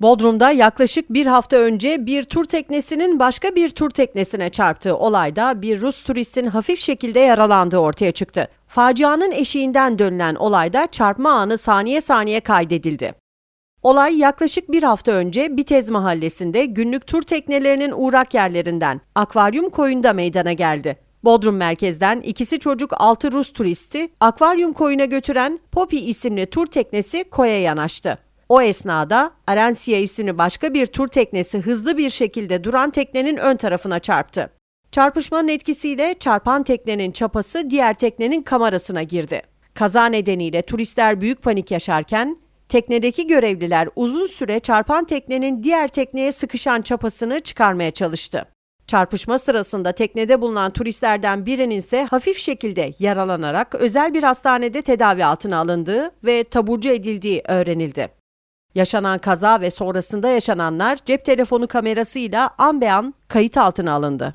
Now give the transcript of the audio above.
Bodrum'da yaklaşık bir hafta önce bir tur teknesinin başka bir tur teknesine çarptığı olayda bir Rus turistin hafif şekilde yaralandığı ortaya çıktı. Facianın eşiğinden dönülen olayda çarpma anı saniye saniye kaydedildi. Olay yaklaşık bir hafta önce Bitez mahallesinde günlük tur teknelerinin uğrak yerlerinden Akvaryum Koyu'nda meydana geldi. Bodrum merkezden ikisi çocuk 6 Rus turisti Akvaryum Koyu'na götüren Poppy isimli tur teknesi koya yanaştı. O esnada Arensia isimli başka bir tur teknesi hızlı bir şekilde duran teknenin ön tarafına çarptı. Çarpışmanın etkisiyle çarpan teknenin çapası diğer teknenin kamerasına girdi. Kaza nedeniyle turistler büyük panik yaşarken teknedeki görevliler uzun süre çarpan teknenin diğer tekneye sıkışan çapasını çıkarmaya çalıştı. Çarpışma sırasında teknede bulunan turistlerden birinin ise hafif şekilde yaralanarak özel bir hastanede tedavi altına alındığı ve taburcu edildiği öğrenildi. Yaşanan kaza ve sonrasında yaşananlar cep telefonu kamerasıyla an be an kayıt altına alındı.